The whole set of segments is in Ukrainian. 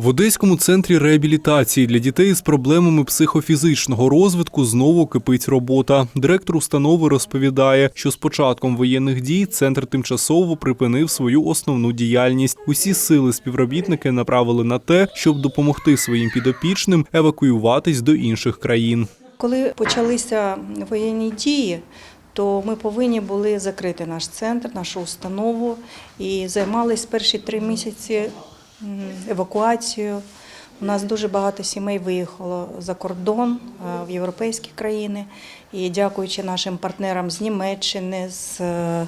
В Одеському центрі реабілітації для дітей з проблемами психофізичного розвитку знову кипить робота. Директор установи розповідає, що з початком воєнних дій центр тимчасово припинив свою основну діяльність. Усі сили співробітники направили на те, щоб допомогти своїм підопічним евакуюватись до інших країн. Коли почалися воєнні дії, то ми повинні були закрити наш центр, нашу установу і займалися перші три місяці м, евакуацією. У нас дуже багато сімей виїхало за кордон е, в європейські країни. І дякуючи нашим партнерам з Німеччини, з е,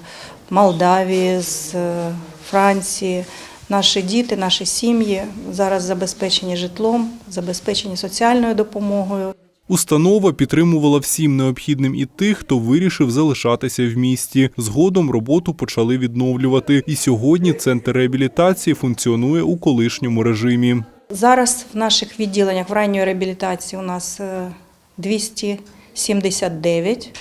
Молдавії, з е, Франції, наші діти, наші сім'ї зараз забезпечені житлом, забезпечені соціальною допомогою. Установа підтримувала всім необхідним і тих, хто вирішив залишатися в місті. Згодом роботу почали відновлювати. І сьогодні центр реабілітації функціонує у колишньому режимі. Зараз в наших відділеннях в ранньої реабілітації у нас е, 279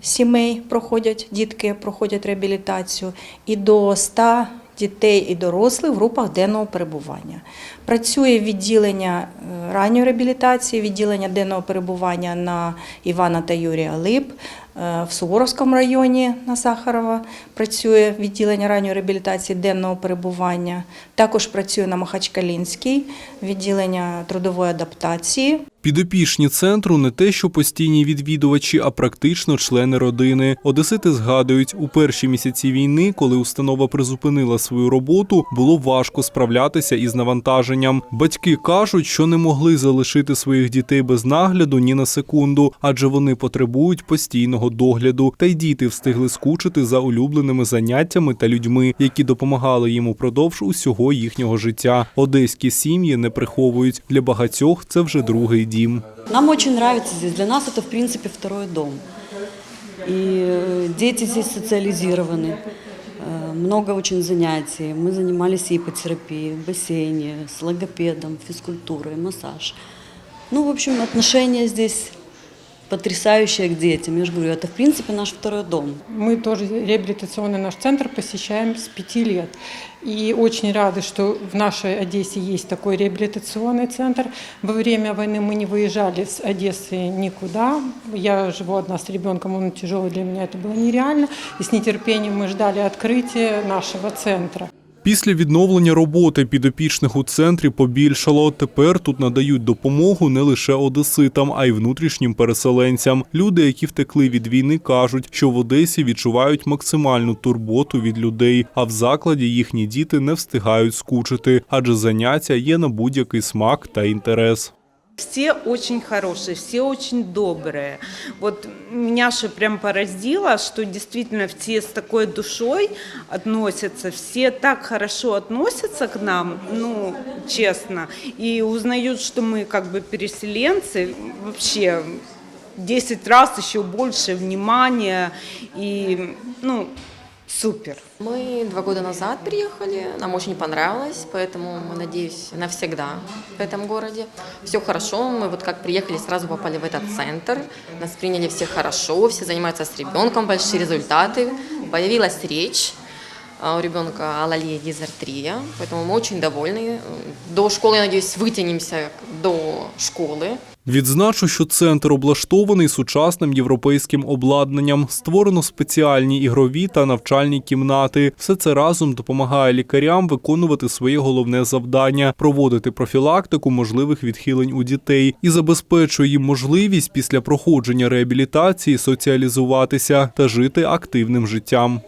сімей проходять, дітки проходять реабілітацію, і до 100 дітей і дорослих в групах денного перебування. Працює відділення е, ранньої реабілітації, відділення денного перебування на Івана та Юрія Лип. Е, В Суворовському районі на Сахарова працює відділення ранньої реабілітації денного перебування. Також працює на Махачкалінській відділення трудової адаптації. Підопічні центру не те, що постійні відвідувачі, а практично члени родини. Одесити згадують, у перші місяці війни, коли установа призупинила свою роботу, було важко справлятися із навантаженням. Батьки кажуть, що не могли залишити своїх дітей без нагляду ні на секунду, адже вони потребують постійного догляду. Та й діти встигли скучити за улюбленими заняттями та людьми, які допомагали їм упродовж усього їхнього життя. Одеські сім'ї не приховують для багатьох. Це вже другий дім. Нам очень нравится здесь. Для нас это, в принципе, второй дом. И э, дети здесь социализированы. Э, Много очень занятий. Мы занимались и ипотерапией, в бассейне, с логопедом, физкультурой, массаж. Ну, в общем, отношения здесь потрясающие к детям. Я же говорю, это, в принципе, наш второй дом. Мы тоже реабилитационный наш центр посещаем с пяти лет. И очень рады, что в нашей Одессе есть такой реабилитационный центр. Во время войны мы не выезжали с Одессы никуда. Я живу одна с ребенком, он тяжелый, для меня это было нереально. И с нетерпением мы ждали открытия нашего центра. Після відновлення роботи підопічних у центрі побільшало. Тепер тут надають допомогу не лише одеситам, а й внутрішнім переселенцям. Люди, які втекли від війни, кажуть, що в Одесі відчувають максимальну турботу від людей, а в закладі їхні діти не встигають скучити, адже заняття є на будь-який смак та інтерес. Все очень хорошие, все очень добрые. Вот меня же прям поразило, что действительно все с такой душой относятся, все так хорошо относятся к нам, ну, честно, и узнают, что мы как бы переселенцы, вообще 10 раз еще больше внимания и, ну, супер. Мы два года назад приехали, нам очень понравилось, поэтому мы, надеюсь, навсегда в этом городе. Все хорошо, мы вот как приехали, сразу попали в этот центр, нас приняли все хорошо, все занимаются с ребенком, большие результаты, появилась речь, а у ребенка алалия дизартрия, поэтому мы очень довольны. До школы, я надеюсь, вытянемся до школы. Відзначу, що центр облаштований сучасним європейським обладнанням. Створено спеціальні ігрові та навчальні кімнати. Все це разом допомагає лікарям виконувати своє головне завдання проводити профілактику можливих відхилень у дітей і забезпечує їм можливість після проходження реабілітації соціалізуватися та жити активним життям.